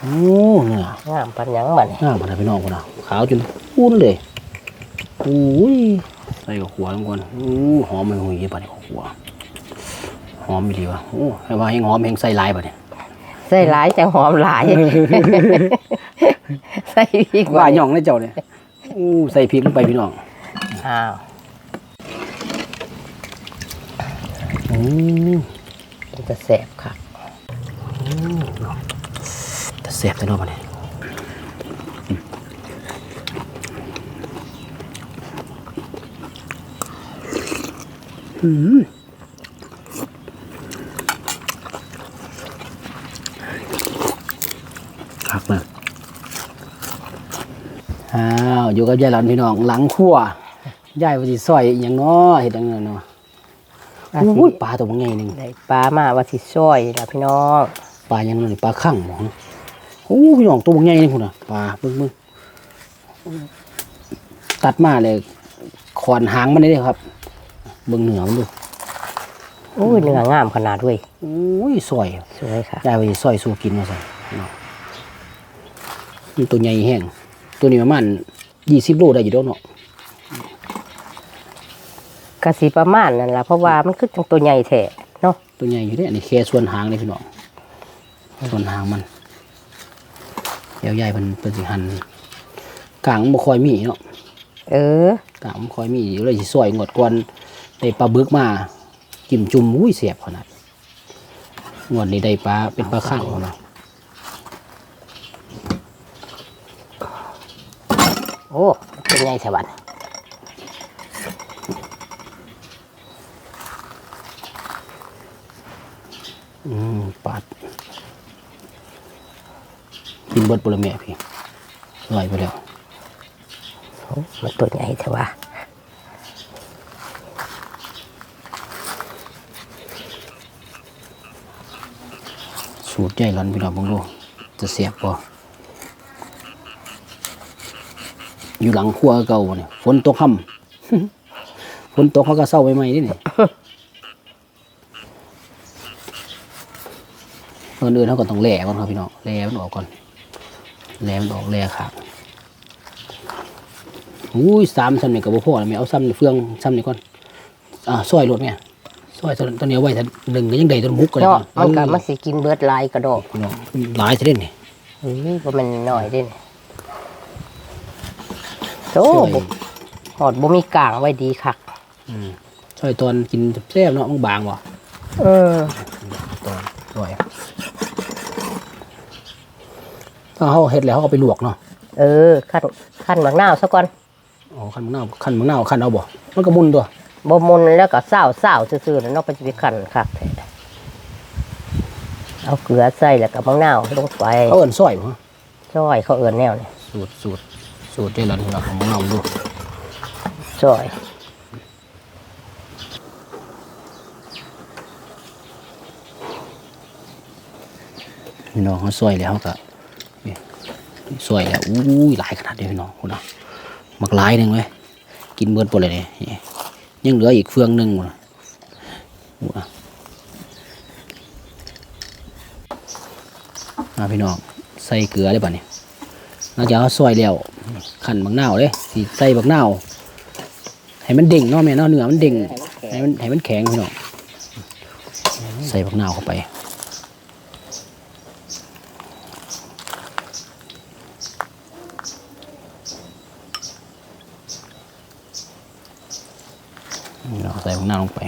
โอ้เนื้องามปันหยังบัดนี่งามขนาดพี่น้องคนน่ะขาวจนปุ้นเลยอุ้ยใส่กับขัวลงก่อนอู้หอมมันหุยเยอะปะเนี่ยขัวหอมดีวะโอ้ให้ว่าให้หอมแห้งใส่หลายปะเนี่ยใส่หลายจังหอมหลายใส่พริกว่าหย่องเลยเจ้าเนี่ยอู้ใส่พริกลงไปพี่น้องอ้าวอืมมันจะแสบค่ะ แต่แซ่บแต่เนาะปะเนี่ยอืมคักเลยอ้าวอยู่กับยายหลานพี่น้องหลังครัวยายว่าสิซอยอหย่างเนาะเฮ็ดจังไงเนาะอาสิอุ้ยปลาตัวบ่ใหญ่หนึงได้ปลามาว่าสิซอยนะพี่น้อง ปลายังนั่นปลาข้างหมองโอ้พี่น้องตัวบางใหญ่นี่คุณน่ะปลาเบิ่งมึงตัดมาเลยขอนหางมันได้เลยครับ เบิ่งเหนือมันดูโอ้ยเนื้องามขนาดเว้ยโอ้ยสวยสวยค่ะยายไปซอยสู้กินมาใส่เนาะมันตัวใหญ่แห้งตัวนี้ประมาณยี่สิบโลได้อยู่แล้วเนาะกะสิประมาณนั่นล่ะเพราะว่ามันคือจังตัวใหญ่แท้เนาะตัวใหญ่อยู่เนี่ยอันนี้แค่ส่วนหางเลยพี่น้องส่วนหางมัน เดี๋ยวยายเป็นเป็นสิหันกลางมันบ่ค่อยมีเนาะเออกะมันคอยมีอยู่เลยสิซอยงดก่อนได้ปลาบึกมาจิ้มจุ่มอุ้ยเสียบขนาดงวดนี้ได้ปลาเป็นปลาข้างเนาะโอ้เป็นไงสวัสดอืมปาด กินเบิดปุระแม่พี่ลอยไปแล้วโอ้มันตัวใหญ่แต่ว่าสูตรใหญ่ร้อนพี่น้องเบังดูจะเสียบป่อยู่หลังครัวเก่าบ่เนี่ยฝนตกค่ำฝนตกเขาก็เศร้าไปไหมนี่นี่เอื่นอื่นเขาก็ต้องแหล่ก่อนครับพี่น้องแหล่มันออกก่อน แหล่มันออกแหล่ขาดอุ้ยสามซ้ำนี่กับพ่อแล้วแม่เอาซ้ำนี่เฟืองซ้ำนี่ก่อนอ่าซอยรถเนี่ยซอยตอนนี้เอาไว้ถ้าหนึ่งก็ยังได้ต้นมุกก็ได้เนาะก่อนมันก็มันสิกินเบิดหลายกระดอกพี่น้องหลายเท่านี้นี่เฮ้ยบ่แม่นน้อยเด้นี่โตซอยบ่หอดบ่มีกลางไว้ดีคักอืมซอยตอนกินแซ่บๆเนาะมันบางว่ะเออตอนอร่อยถ้า เขาเฮ็ดแล้วเขาก็ไปลวกเนาะเออขั้นขั้นบักนาวซะก่อนอ๋อขั้นมะนาวขั้นมะนาวขั้นเอาบ่มันก็มุนตัวบ่มุนแล้วก็เศร้าเศร้าซื่อๆแล้วเนาะไปสิไปขั้นคักแท้เอาเกลือใส่แล้วก็บักนาวลงไปเขาเอิ้นซอยบ่ฮะซอยเขาเอิ้นแนวนี่สูตรสูตรสูตรได้แล้วเราของเราดูซอยพี่น้องเขาซอยแล้วก็นี่ ซอยแล้วอู้ยหลายขนาดเดียพี่น้องคุณเนาะมักหลายหนึ่งเว้ยกินเบิดหมดเลยเนี่ยยังเหลืออีกเฟืองหนึ่งวะว้าพี่น้องใส่เกลือได้ป่ะเนี่ยหลังจากเขาซอยแล้วขันบักนาวเลยสีใส่บักนาวให้มันเด้งเนาะแม่เนาะเนื้อมันเด้งให้มันให้มันแข็งพี่น้องใส่บักนาวเข้าไป ใส่พวกหน้าลงไป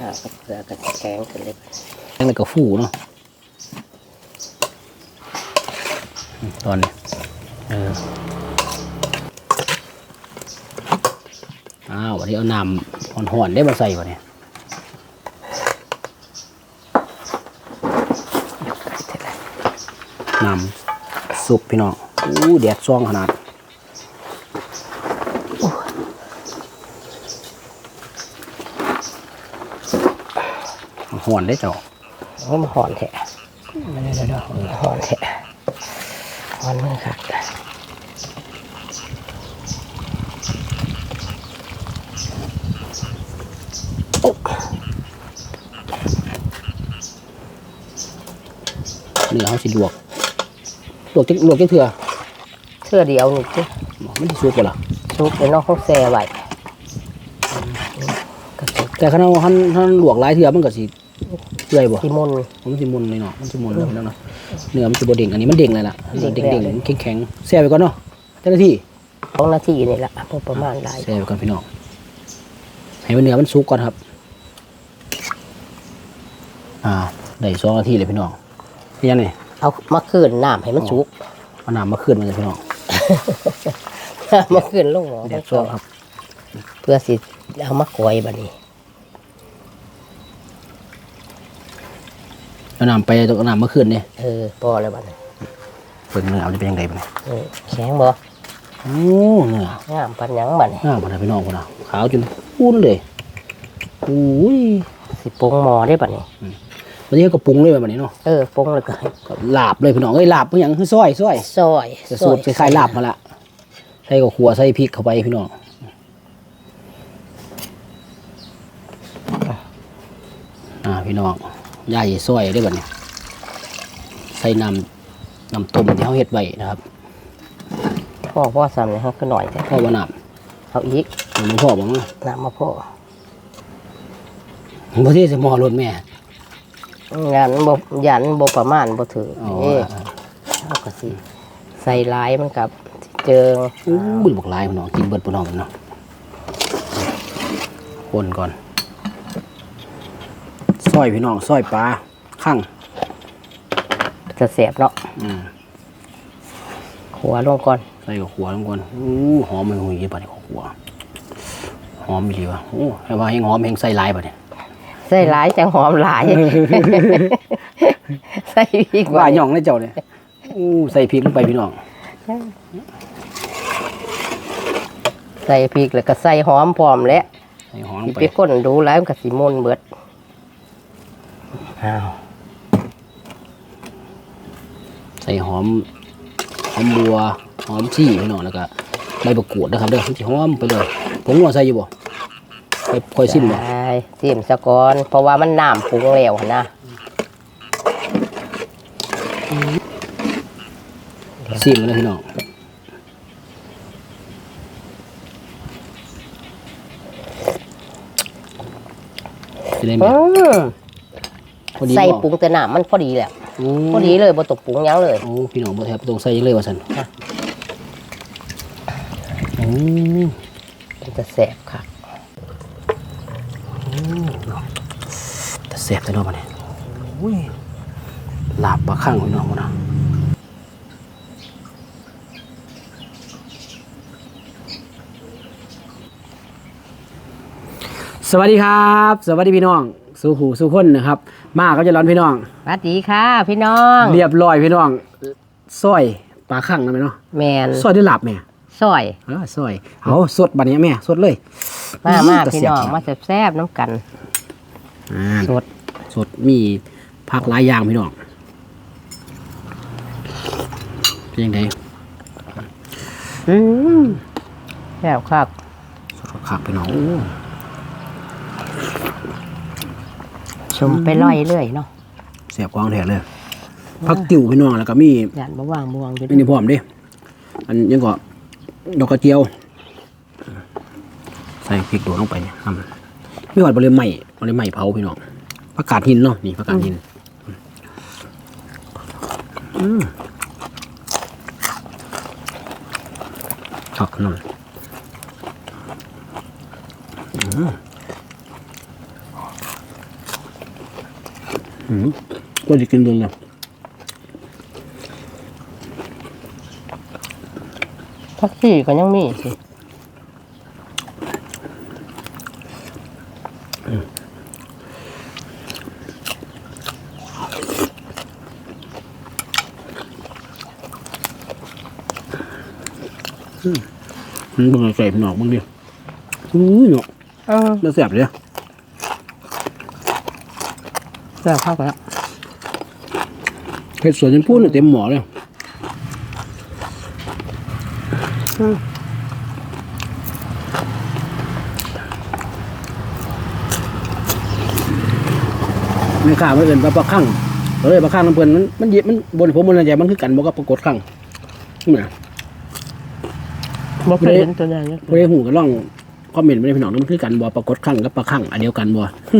อ่าเกลือก็แข็งขึ้นเลยแล้วก็ฟูเนาะอืมตอนนี้เอออ้าววันนี้เอาน้ำห่อนๆได้มาใส่วะเนี่ยน้ำสุกพี่น้องอู้แดดซ่องขนาด หอนได้เจ้าหอมหอนแท้มันได้ดอกหอนแทะหอนมือขาดเนื้อเขาสิลวกลวกจะลวกจะเถื่อเถื่อเดียวนี่จ้ะม่ได้ซุกกัหรอซุกไป็นนอกเขาแซ่ไหวแต่ขณะท่านท่านลวกหลายเถื่อมันก็สิ เปื่อยบ่ที่มุนมันสิมุนเลยเนาะมันสิมุนเลยเนาะเนื้อมันสิบ่เด้งอันนี้มันเด้งเลยล่ะเด้เด้งงแล้วเด้งแข็งๆแซ่ไปก่อนเนาะเจ้าหน้าที่สองนาทีนี่แหละพอประมาณได้แซ่ไปก่อนพี่น้องให้มันเนื้อมันสุกก่อนครับอ่าได้สองนาทีเลยพี่น้องนี่ยังไงเอามาคืนน้ำให้มันสุกเอาน้ำมาขึ้นมันเลยพี่น้องมาคืนลงหม้อแดดซองครับ เพื่อสิเอามากอยบัดนี้ เอาน้ำไปต้องเอาน้ำมาขึ้นเนี่ยเออพอแล้วบัดนี้เบิ่งเนื้อเอาจะเป็นยังไงบ้างเนี่ยเออแข็งบ่โอ้เนื้องามปันหยังบัดนี้งามขนาดพี่น้องคนน่ะขาวจนปุ้นเลยอุ้ยสิปรุงหม้อได้บัดนี้วันนี้ก็ปรุงเลยแบบนี้เนาะเออปรุงแล้วก็ก็ลาบเลยพี่น้องเอ้ยลาบเพื่อหยังคือซอยซอยซอยจะสูตรคล้ายๆลาบมาละใส่กับขัวใส่พริกเข้าไปพี่น้องอ่าพี่น้อง ย่าซอยได้แบบนี้ใส่น้ำน้ำต้มที่เขาเฮ็ดไว้นะครับพ่อพ่อซ้ำเลยฮะก็หน่อยแต่พ่อว่าน้เอาอีกำมันพ่อบอกว่าน้ำมาพ่อบ่ที่จะมอรถแม่ยันบ่ยันบ่ประมาณบ่ถืออ๋อเอ้เอาก็สิใส่ลายมันกับเจิงอู้บุญบอกหลายพี่น้องกินเบิดพี่น้องกันเนาะคนก่อนซ อยพี่น้องซอยปลาข้างจะเสียบเนาะอืมหัวลงก่อนใส่กับขัวลงก่อนอู้หอมมันหุยยี่ปะเนี่ยขัวหอมดีวะโอ้ให้ว่าให้หอมแห้งใส่หลายปะเนี่ยใส่ลายจังหอมหลายใส่พริกว่าไว้หย่องเลยเจ้าเนี่ยอู้ใส่พริกลงไปพี่น้องใส่พริกแล้วก็ใส่หอมพร้อมแล้วใส่หอมลสิงไปไปคนดูแล้วมันก็สิมนเบิด อ้าวใส่หอมหอมบัวหอมชี่พี่น้องแล้วก็ใบมะกรูดนะครับเด้อมันสิหอมไปเลยผมนัวใส่อยู่บ่ไปค่อยซิมบ่ได้ซิมซะก่อนเพราะว่ามันน้ำปรุงแล้วหั่นนะซิมกันเลยพี่น้องสิได้ไหมอืม พอดีใส่บ่ปรุงแต่น้ำมันพอดีแหละโอ้พอดีเลยบ่ต้องปรุงหยังเลย โอ้พี่น้องบ่แทบต้องใส่เลยว่าซั่นค่ะโอ้มันจะแสบค่ะแต่แซ่บแต่เนาะบัดนี้โอ้ยลาบปลาข้างพี่น้องพุ่นน่ะสวัสดีครับ สวัสดีพี่น้อง สู่หูสู่คนนะครับ มาก็จะร้อนพี่น้องสวัสดีค่ะ พี่น้องเรียบร้อยพี่น้องซอยปลาข้างแล้วไหมเนาะแมนซอยด้วยลาบแม่ซอยเออซอยเอาสดบัดนี้แม่สดเลยมามาแต่พี่เสียบน้องมาแซ่บๆน้ำกันอ่าสดสดมีผักหลายอย่างพี่น้องเป็นยังไงอืมแซ่บครับสดคักพี่น้อง โอ้ชมไปลอยเรื่อยเนาะเสียบกวางแถกเลยผักติ๋วพี่น้องแล้วก็มียานบ่ว่างบ่วางอยู่อันนี้พร้อมเดิอันยังก็ดอกกระเจียว ใส่พริกโดดลงไปทำมีหอดบริเวณใหม่บริเวณใหม่เผาพี่น้องผักกาดหินเนาะนี่ผักกาดหินอืมผักน้ำอืมอืม ก็จะกินโดนแล้วพักซี่ก็ยังมีสิมันเบิ่งใส่พี่น้องเบิ่งดิอุ้ยเนาะเออแล้วแซ่บเลย แซ่บครับแล้วเผ็ดสวนจนพูดเต็มหม้อเลยไม่กล้าไม่เอินปลาปลาข้างเอ้ยปลาข้างน้ำเพิ่นมันมันเย็บมันบนผมบนใจมันคือกันบ่กับปรากฏข้างนี่นะบ่เคยเห็นตัวอย่างเนี้ยบ่ได้หูก็ลองคอมเมนต์มาในพี่น้องมันคือกันบ่ปรากฏข้างกับปลาข้างอันเดียวกันบ่อื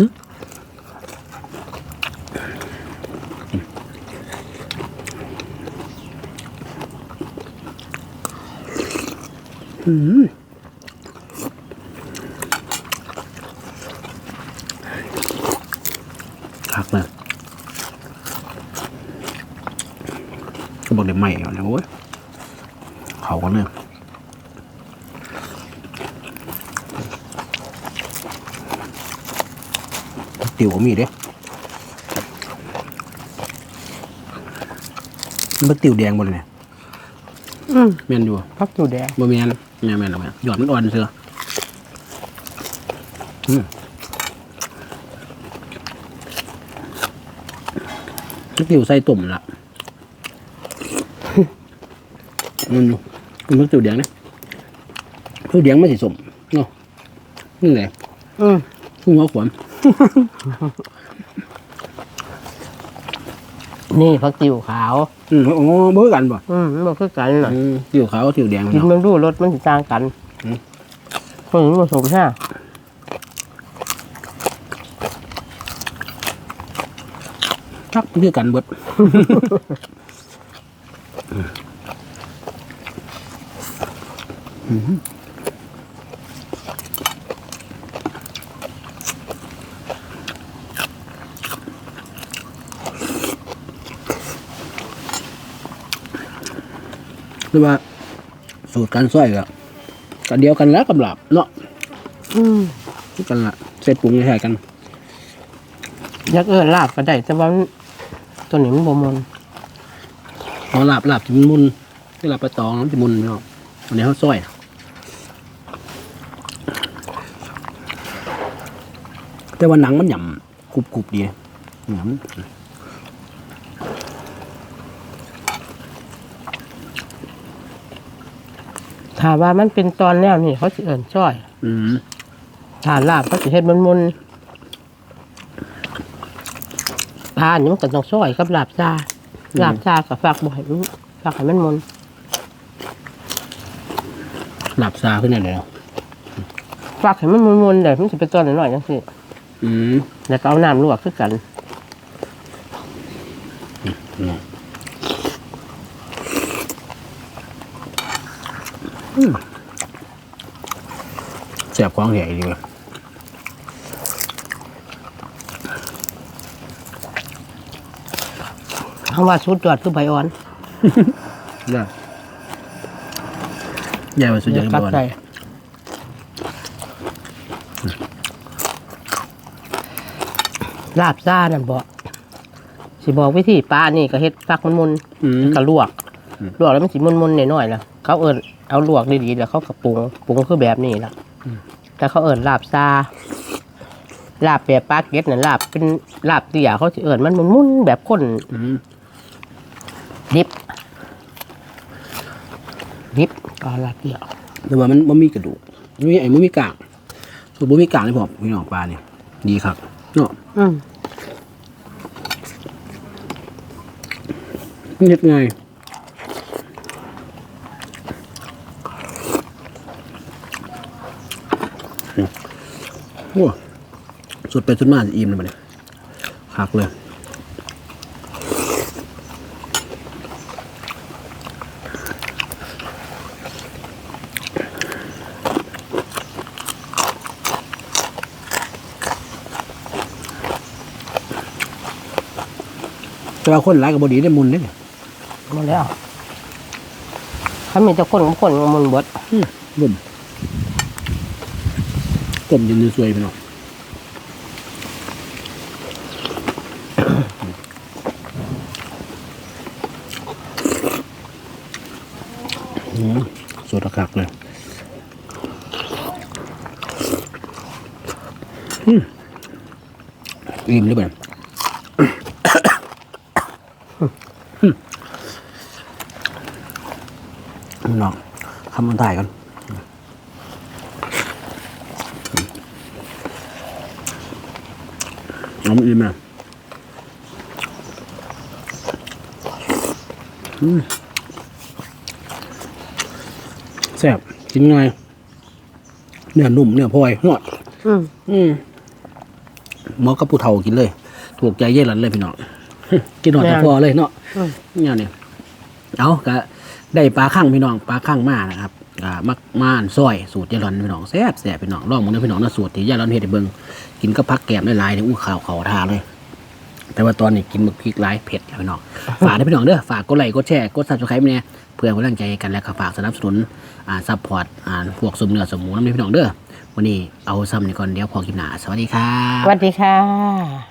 มคักนะก็บอกเดี๋ยวใหม่เอานะโอ้ยเขากันเนี่ยติวก็มีเด้มันติวแดงหมดเลยเนี่ย อืมแม่นอยู่พักอยู่แดงบ่แม่นแม่นแม่นหรอกแม่นหยอดมันอ่อนเสืออืมมันติ๋วใส่ตุ่มละมันอยู่มันติ๋วแดงนะติ๋วแดงไม่สิสมเนาะนี่แหละอืมหัวขวาน นี่พักติวขาว อืมอ๋อเบื่อกันบ่อืมมันบ่คือกันน่ะอืมติ๋วขาวติ๋วแดงกินเนาะ มันดูรสมันสิต่างกันอืม คนนี้ผสมห้าครับมันคือกันเบิดห รือว่า สูตรการซอยก็กันเดียวกันแล้วกับหลับเนาะอืมคือกันละเสร็จปรุงใช่กันอยักเอิ้นลาบก็ได้ แต่ว่ามันตัวนี้มันบ่มนพอหลับหลับจะมุนที่หลับไปตองมันจะมุนเนาะอันนี้เขาซอยแต่ว่าหนังมันหย่ำกรุบกรุบดีหย ถ้าว่ามันเป็นตอนแล้วนี่เขาสิเอิ้นจ้อยำอืมถ้าลาบเขาสิเฮ็ดมันมนทานนี่มันก็ต้องซอยกับลาบซาลาบซากับฝักบ่ให้มันฝักให้มันมนหลับซาขึ้นเลยเนาะฝักให้มันมนๆเดี๋ยวมันสิเป็นตอนน้อยๆจังซี่อืมแล้วก็เอาน้ำลวกคือกัน แสบของแห่ดีเลยคำว่าสุดยอดคือใบอ่อนได้ใหญ่กว่าสุดยอดกัดบอลใส่ลาบซ่านั่นบอกสิบอกวิธีปลานี่ก็เฮ็ดฟักมันมุนอืมก็ลวกอืม ลวกแล้วมันสิมุนๆหน่อยๆล่ะเขาเอิ้นเอาลวกดีๆแล้วเขาก็ปรุงปรุงคือแบบนี้ล่ะแต่เขาเอิ้นลาบซ่าลาบแบบปลาเก็ดน่ะลาบเป็นลาบเตี่ยเขาสิเอิ้นมันมุนๆแบบคนอืมดิบดิบก็ลาบเตี่ยแต่ว่ามันมันมีกระดูกมันมีไอ้มันมีกากส่วนมันมีกากนี่ผมพี่น้องปลาเนี่ยดีครับเนาะอืมเฮ็ดไงาย โอ้สุดไปสุดมาจะอิ่มเลยมาเนี่ยคักเลยแต่ว่าคนร้ายกับบดีได้มุนเนี่ยหมดแล้วถ้ามีแต่คนกับคนมันเบิดบุ่ มต้มยืนสวยไปหน่อยอืมสดระคักเลยอืมอิ่มหรือเปล่าน้องคำมันถ่ายกัน น้ำอิ่มอะอืมแซ่บกินไงายเนื้อนุ่มเนื้อพลอยหอดอืมอืมหมอกับผู้เฒ่ากินเลย ถูกใจเย่หลันเลยพี่น้องกินหน่อยก็พอเลยเนาะอืมเนี่ยนี่เอาก็ได้ปลาข้างพี่น้องปลาข้างมานะครับ อ่ามักม่านซอยสูตรยายหลอนพี่น้องแซ่บแซ่บพี่น้องลองมึงนะพี่น้องนะสูตรที่ยายหลอนเฮ็ดให้เบิ่งกินก็พักแกมได้หลายๆเนี่ยอู้ข่าวเขาทาเลย แต่ว่าตอนนี้กินหมึกพริกหลายเผ็ดพี่น้องฝากได้พี่น้องเด้อฝากกดไลค์กดแชร์กดซับสไครต์เนี่ยเพื่อเป็นกำลังใจกันและก็ฝากสนับสนุนอ่าซัพพอร์ตอ่าพวกสมเนื้อสมหมูน้ำพี่น้องเด้อวันนี้เอาซ้ำนี่ก่อนเดี๋ยวพอกินหนาสวัสดีครับสวัสดีค่ะ